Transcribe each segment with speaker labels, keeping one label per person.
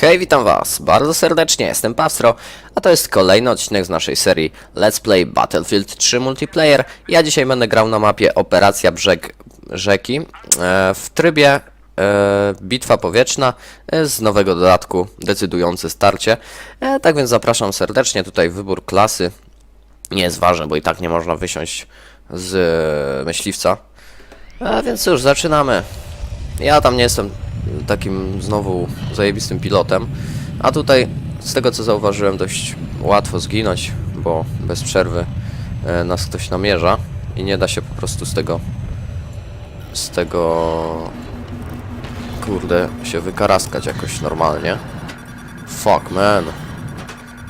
Speaker 1: Hej, witam was bardzo serdecznie, jestem Pastro, a to jest kolejny odcinek z naszej serii Let's Play Battlefield 3 Multiplayer. Ja dzisiaj będę grał na mapie Operacja Brzeg Rzeki e, w trybie e, Bitwa Powietrzna e, z nowego dodatku Decydujące Starcie. Tak więc zapraszam serdecznie, tutaj wybór klasy nie jest ważny, bo i tak nie można wysiąść z myśliwca. A więc cóż, zaczynamy. Ja tam nie jestem takim znowu zajebistym pilotem, a tutaj z tego co zauważyłem dość łatwo zginąć, bo bez przerwy e, nas ktoś namierza i nie da się po prostu z tego z tego kurde się wykaraskać jakoś normalnie. Fuck man.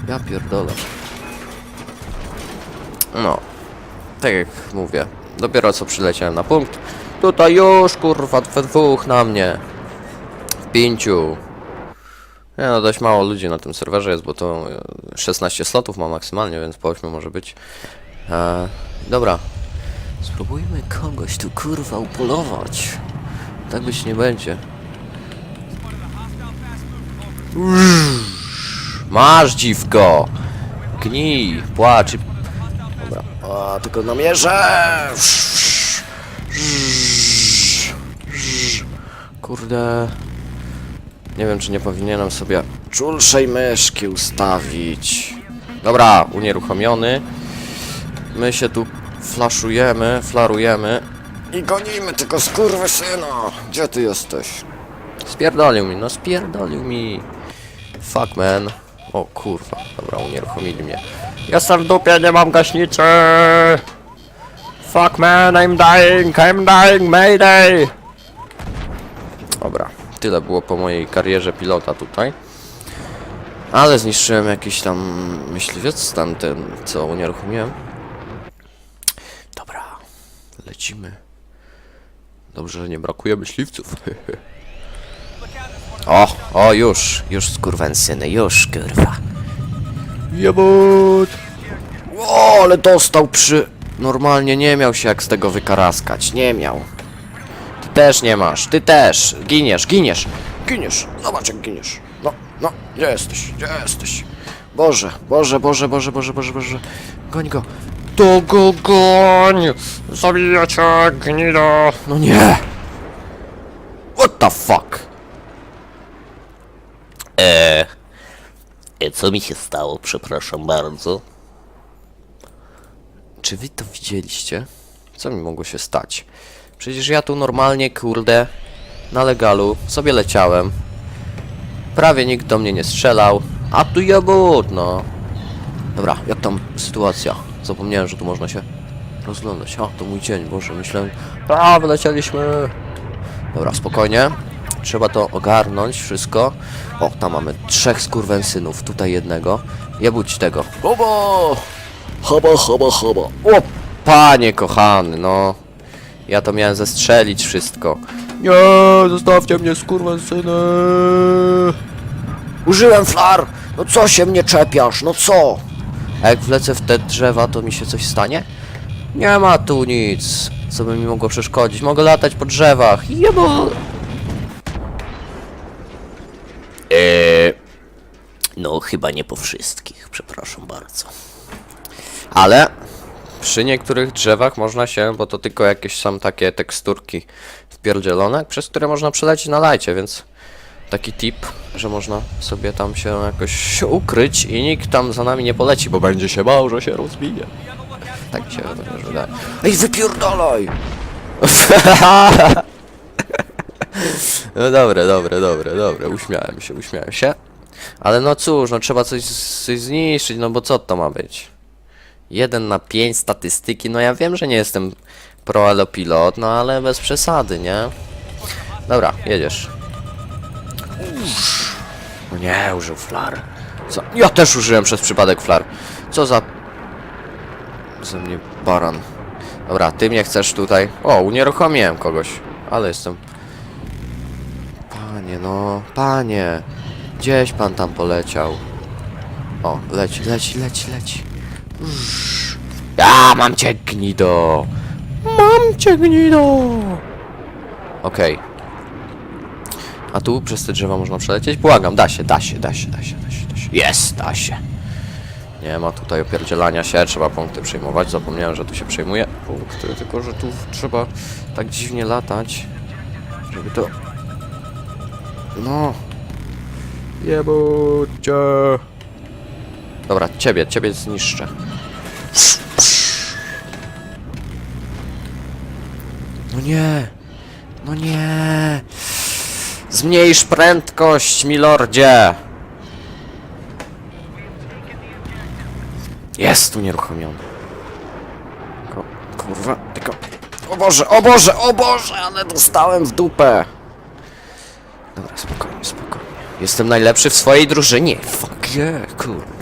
Speaker 1: Ja pierdolę. No, tak jak mówię, dopiero co przyleciałem na punkt. Tutaj już kurwa we dwóch na mnie. Pięciu. Nie no, dość mało ludzi na tym serwerze jest, bo to e, 16 slotów ma maksymalnie, więc po 8 może być. E, dobra. Spróbujmy kogoś tu kurwa upolować. Tak być nie będzie. Masz dziwko! Gnij, płacz i Dobra. A, tylko namierzę! Kurde. Nie wiem, czy nie powinienem sobie czulszej myszki ustawić. Dobra, unieruchomiony. My się tu flaszujemy, flarujemy. I gonimy tego skurwysyna! Gdzie ty jesteś? Spierdolił mi, no spierdolił mi. Fuck man. O kurwa, dobra, unieruchomili mnie. Jestem w dupie, nie mam gaśnicy! Fuck man, I'm dying, I'm dying, mayday! Dobra, tyle było po mojej karierze pilota tutaj. Ale zniszczyłem jakiś tam myśliwiec, tamten, co unieruchomiłem. Dobra, lecimy. Dobrze, że nie brakuje myśliwców. o, o, już, już skurwensyny, już, kurwa. Jebut! O, ale dostał przy... Normalnie nie miał się jak z tego wykaraskać, nie miał. Też nie masz, ty też. Giniesz, giniesz, giniesz. Zobacz jak giniesz. No, no, gdzie jesteś, gdzie jesteś? Boże, Boże, Boże, Boże, Boże, Boże, Boże. Goń go. To go goń! Zabiję cię, gnido! No nie! What the fuck?
Speaker 2: E, Co mi się stało, przepraszam bardzo?
Speaker 1: Czy wy to widzieliście? Co mi mogło się stać? Przecież ja tu normalnie, kurde, na legalu sobie leciałem. Prawie nikt do mnie nie strzelał. A tu jebut, no. Dobra, jak tam sytuacja? Zapomniałem, że tu można się rozglądać. A, to mój dzień, Boże, myślałem... A, wylecieliśmy! Dobra, spokojnie. Trzeba to ogarnąć wszystko. O, tam mamy trzech skurwensynów, tutaj jednego. Jebudź tego. Hobo! Hobo, hobo, hobo. O, panie kochany, no. Ja to miałem zestrzelić wszystko. Nie, zostawcie mnie, skurwensyny. Użyłem flar! No co się mnie czepiasz, no co? A jak wlecę w te drzewa, to mi się coś stanie? Nie ma tu nic, co by mi mogło przeszkodzić. Mogę latać po drzewach. Jebo!
Speaker 2: E, No, chyba nie po wszystkich, przepraszam bardzo.
Speaker 1: Ale przy niektórych drzewach można się, bo to tylko jakieś są takie teksturki wpierdzielone, przez które można przelecieć na lajcie, więc taki tip, że można sobie tam się jakoś ukryć i nikt tam za nami nie poleci, bo będzie się bał, że się rozbije. Tak się chociaż wydaje. Ej, wypierdolaj! No dobre, dobre, dobre, dobre, uśmiałem się, uśmiałem się. Ale no cóż, no trzeba coś, coś zniszczyć, no bo co to ma być? 1 na 5 statystyki, no ja wiem, że nie jestem pro elo pilot, no ale bez przesady, nie? Dobra, jedziesz. No nie, użył flar. Co? Ja też użyłem przez przypadek flar. Co za... Ze mnie baran. Dobra, ty mnie chcesz tutaj... O, unieruchomiłem kogoś. Ale jestem... Panie, no... Panie! Gdzieś pan tam poleciał. O, leci, leci, leci, leci. Ja mam cię gnido! Mam cię gnido! Okej. A tu przez te drzewa można przelecieć? Błagam, da się, da się, da się, da się, da się, da się. Jest, da się. Nie ma tutaj opierdzielania się, trzeba punkty przyjmować. Zapomniałem, że tu się przyjmuje punkty, tylko że tu trzeba tak dziwnie latać, żeby to... No... Jebujcie! Dobra, ciebie, ciebie zniszczę. No nie! No nie! Zmniejsz prędkość, milordzie! Jest unieruchomiony. Ko kurwa, tylko... O Boże, o Boże, o Boże, ale dostałem w dupę! Dobra, spokojnie, spokojnie. Jestem najlepszy w swojej drużynie. Fuck yeah, kurde.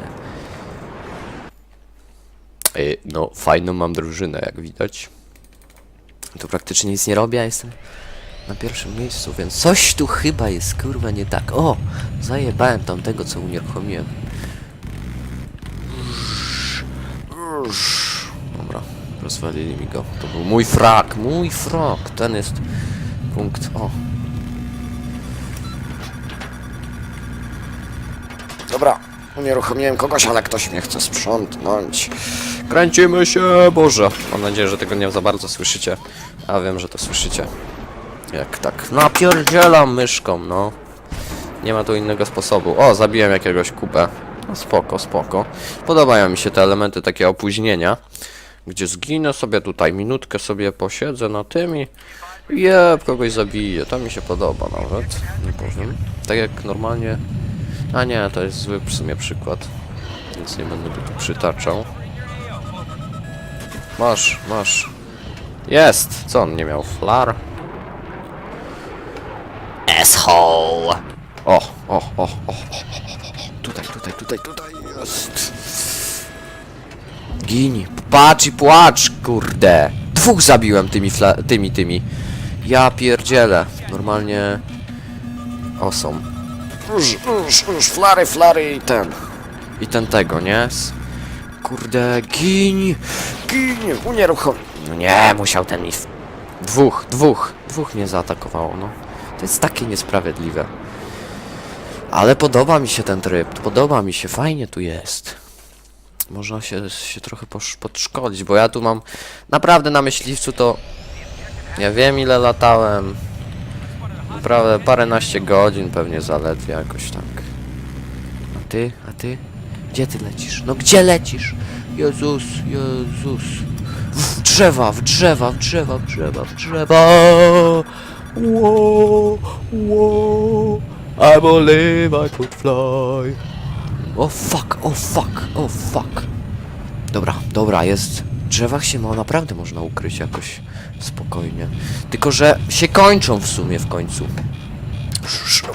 Speaker 1: Ej, no, fajną mam drużynę, jak widać. Tu praktycznie nic nie robię, a jestem na pierwszym miejscu, więc coś tu chyba jest, kurwa, nie tak. O! Zajebałem tamtego, co unieruchomiłem. Dobra, rozwalili mi go. To był mój frak, mój frak. Ten jest punkt. O. Dobra, unieruchomiłem kogoś, ale ktoś mnie chce sprzątnąć. Kręcimy się, Boże. Mam nadzieję, że tego nie za bardzo słyszycie. A wiem, że to słyszycie. Jak tak napierdzielam myszką, no. Nie ma tu innego sposobu. O, zabiłem jakiegoś kupę. No spoko, spoko. Podobają mi się te elementy takie opóźnienia. Gdzie zginę sobie tutaj, minutkę sobie posiedzę na tym i... Jeb, kogoś zabiję. To mi się podoba nawet. Nie powiem. Tak jak normalnie... A nie, to jest zły w sumie przykład. Więc nie będę go tu przytaczał. Masz, masz. Jest! Co on nie miał? Flar?
Speaker 2: Asshole!
Speaker 1: O, o, o, o, o, tutaj, tutaj, tutaj, tutaj jest. Gini, patrz i płacz, kurde. Dwóch zabiłem tymi, tymi, tymi. Ja pierdzielę. Normalnie... Osom. Już, już, już, flary, flary i ten. I ten tego, nie? Kurde, gin, gin, unieruchom...
Speaker 2: No nie, musiał ten mi...
Speaker 1: Dwóch, dwóch, dwóch mnie zaatakowało, no. To jest takie niesprawiedliwe. Ale podoba mi się ten tryb, podoba mi się, fajnie tu jest. Można się, się trochę podszkolić, bo ja tu mam naprawdę na myśliwcu to... Ja wiem ile latałem. Naprawdę paręnaście godzin pewnie zaledwie jakoś tak. A ty, a ty? Gdzie ty lecisz? No gdzie lecisz? Jezus, Jezus. W drzewa, w drzewa, w drzewa, w drzewa, w drzewa. Whoa, whoa, I believe I could fly. O fuck, o fuck, o fuck. Dobra, dobra, jest. W drzewach się ma naprawdę można ukryć jakoś spokojnie. Tylko, że się kończą w sumie w końcu.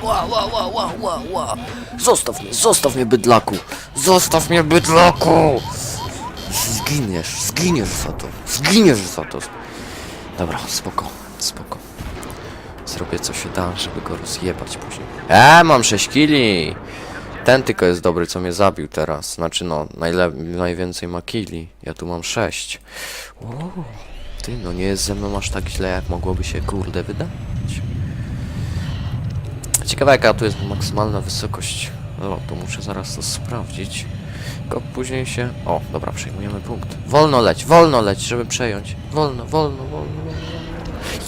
Speaker 1: Ła, ła, ła, ła, ła, ła. Zostaw mnie, zostaw mnie bydlaku. Zostaw mnie bydlaku. Zginiesz, zginiesz za to. Zginiesz za to. Dobra, spoko, spoko. Zrobię co się da, żeby go rozjebać później. E, mam 6 kili. Ten tylko jest dobry, co mnie zabił teraz. Znaczy no, najwięcej ma kili. Ja tu mam 6. O, ty, no nie jest ze mną aż tak źle, jak mogłoby się kurde wydać. Ciekawe jaka tu jest maksymalna wysokość lotu. Muszę zaraz to sprawdzić. Tylko później się... O, dobra, przejmujemy punkt. Wolno leć, wolno leć, żeby przejąć. Wolno, wolno, wolno.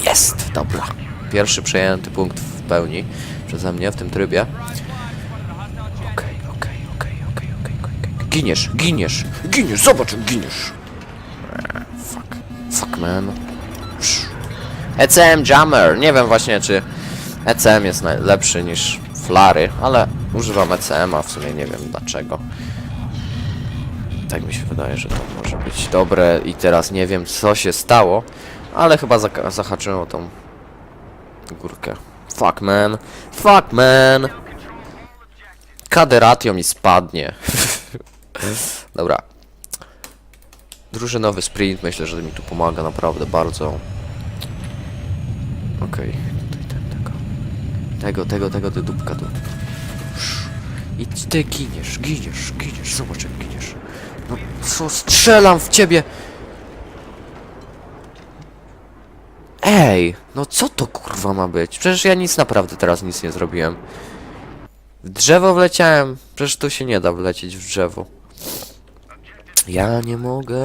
Speaker 1: Jest! Dobra. Pierwszy przejęty punkt w pełni przeze mnie w tym trybie. Okej, okej, okej, okej, okej, okej. Giniesz, giniesz, giniesz, zobacz giniesz. Eee, Fuck, fuck man. ECM Jammer, nie wiem właśnie czy ECM jest naj- lepszy niż Flary, ale używam ECM-a, w sumie nie wiem dlaczego. Tak mi się wydaje, że to może być dobre i teraz nie wiem co się stało, ale chyba zahaczyłem o tą górkę. Fuck man, fuck man. Kaderatio mi spadnie. Dobra. Drużynowy sprint, myślę, że mi tu pomaga naprawdę bardzo. Okej, tutaj ten, tego. Tego, tego, tego, ty dupka tu. I ty giniesz, giniesz, giniesz, zobacz jak giniesz. No co, strzelam w ciebie! Ej, no co to kurwa ma być? Przecież ja nic naprawdę teraz nic nie zrobiłem. W drzewo wleciałem. Przecież tu się nie da wlecieć w drzewo. Ja nie mogę.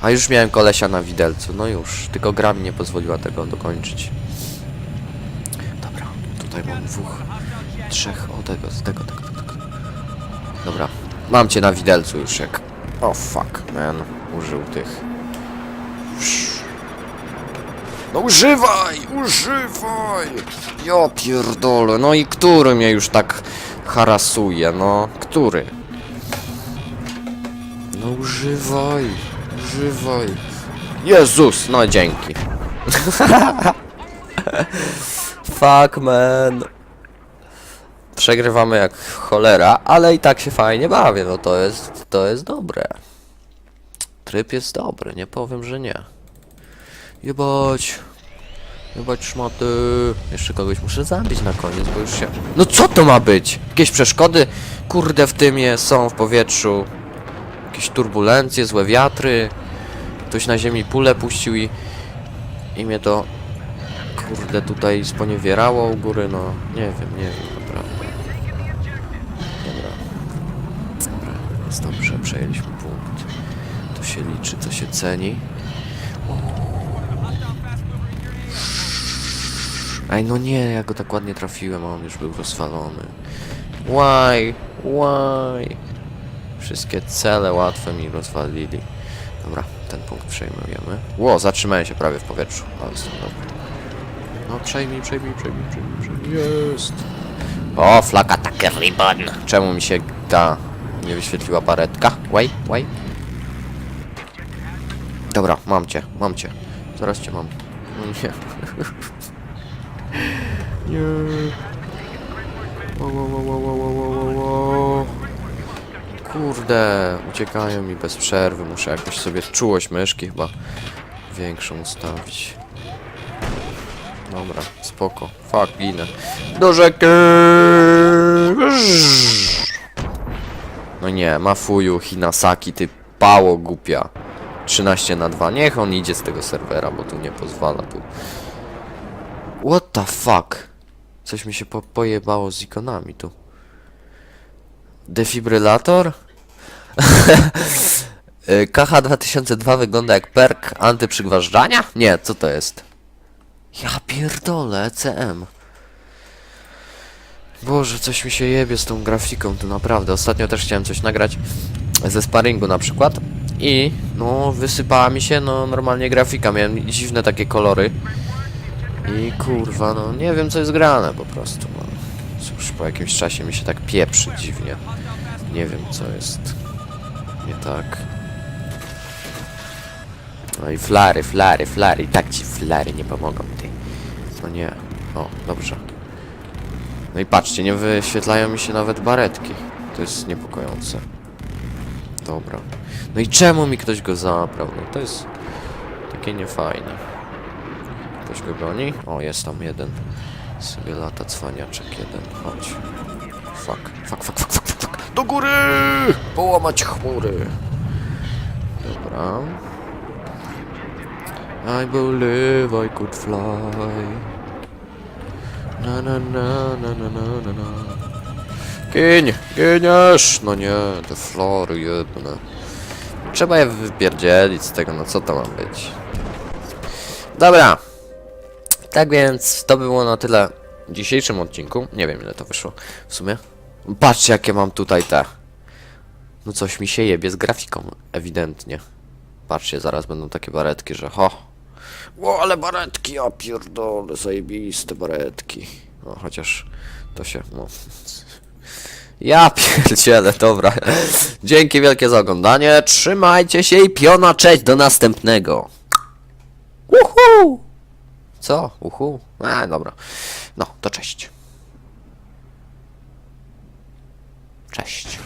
Speaker 1: A już miałem kolesia na widelcu, no już. Tylko gra mi nie pozwoliła tego dokończyć. Dobra, tutaj mam dwóch, trzech, o tego, z tego, tego, tego. Dobra, mam cię na widelcu już jak... O fuck, man, użył tych. No używaj, używaj! Ja pierdolę, no i który mnie już tak harasuje, no? Który? Używaj, używaj. Jezus, no dzięki. Fuck man. Przegrywamy jak cholera, ale i tak się fajnie bawię, no to jest, to jest dobre. Tryb jest dobry, nie powiem, że nie. Jebać. Jebać szmaty. Jeszcze kogoś muszę zabić na koniec, bo już się... No co to ma być? Jakieś przeszkody? Kurde w tymie są w powietrzu. Jakieś turbulencje, złe wiatry. Ktoś na ziemi pulę puścił i... I mnie to... Kurde tutaj sponiewierało u góry, no... Nie wiem, nie wiem, naprawdę. Dobra. Dobra, jest dobrze, przejęliśmy punkt. To się liczy, to się ceni. Ej, no nie, ja go tak ładnie trafiłem, a on już był rozwalony. Why? Why? Wszystkie cele łatwe mi rozwalili. Dobra, ten punkt przejmujemy. Ło, zatrzymałem się prawie w powietrzu. Ale jestem dobry. No przejmij, przejmij, przejmij, przejmij, przejmij. Jest. O, flaka
Speaker 2: Taki ribbon.
Speaker 1: Czemu mi się ta nie wyświetliła baretka? Wait, wait. Dobra, mam cię, mam cię. Zaraz cię mam. No nie. nie. Wo, wo, wo, wo, wo, wo, wo, wo. Kurde, uciekają mi bez przerwy. Muszę jakoś sobie czułość myszki chyba większą ustawić. Dobra, spoko. Fuck, ginę. Do rzeki! No nie, Mafuju, Hinasaki, ty pało głupia. 13 na 2. Niech on idzie z tego serwera, bo tu nie pozwala tu. What the fuck? Coś mi się po pojebało z ikonami tu. Defibrylator? Y, KH2002 wygląda jak perk antyprzygważdżania? Nie, co to jest? Ja pierdolę, ECM. Boże, coś mi się jebie z tą grafiką, tu naprawdę. Ostatnio też chciałem coś nagrać ze sparingu na przykład i no wysypała mi się no normalnie grafika, miałem dziwne takie kolory i kurwa no nie wiem co jest grane po prostu no. Cóż, po jakimś czasie mi się tak pieprzy dziwnie. Nie wiem co jest nie tak. No i flary, flary, flary, i tak ci flary nie pomogą ty. No nie. O, dobrze. No i patrzcie, nie wyświetlają mi się nawet baretki. To jest niepokojące. Dobra. No i czemu mi ktoś go zabrał? No to jest takie niefajne. Ktoś go goni? O, jest tam jeden. Sobie lata cwaniaczek jeden. Chodź. Fuck, fuck, fuck, fuck, fuck, fuck. Do góry! Połamać chmury. Dobra. I believe I could fly. Na na na na na na na. Gień, giniesz! No nie, te flory jedne. Trzeba je wypierdzielić z tego, no co to ma być. Dobra. Tak więc to było na tyle w dzisiejszym odcinku. Nie wiem ile to wyszło w sumie. Patrzcie jakie mam tutaj te. No coś mi się jebie z grafiką, ewidentnie. Patrzcie, zaraz będą takie baretki, że ho. O, ale baretki, ja pierdolę, zajebiste baretki. No, chociaż to się, no... Ja pierdzielę, dobra. Dzięki wielkie za oglądanie, trzymajcie się i piona, cześć, do następnego. Uhu! Co? Uhu? A, dobra. No, to cześć. Cześć.